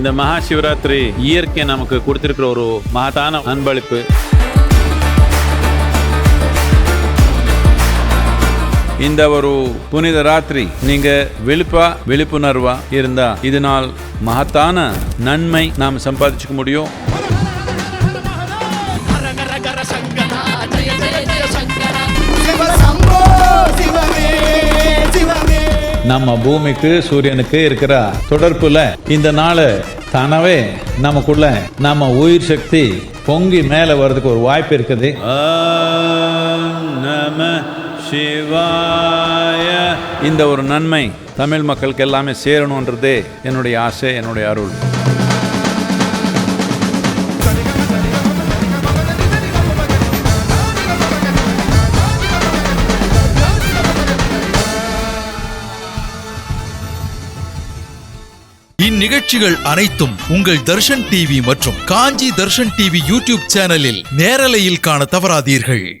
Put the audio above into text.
இந்த மகா சிவராத்திரி இயற்கை நமக்கு கொடுத்திருக்கிற ஒரு மகத்தான அன்பளிப்பு. இந்த ஒரு புனித ராத்திரி நீங்க விழிப்பா விழிப்புணர்வா இருந்தா இதனால் மகத்தான நன்மை நாம் சம்பாதிச்சுக்க முடியும். நம்ம பூமிக்கு சூரியனுக்கு இருக்கிற தொடர்புல இந்த நாள் தானவே நமக்குள்ள நம்ம உயிர் சக்தி பொங்கி மேல வர்றதுக்கு ஒரு வாய்ப்பு இருக்குது. நம சிவாய. இந்த ஒரு நன்மை தமிழ் மக்களுக்கு எல்லாமே சேரணுன்றதே என்னுடைய ஆசை என்னுடைய அருள். இந்நிகழ்ச்சிகள் அனைத்தும் உங்கள் தர்ஷன் டிவி மற்றும் காஞ்சி தர்ஷன் டிவி யூடியூப் சேனலில் நேரலையில் காண தவறாதீர்கள்.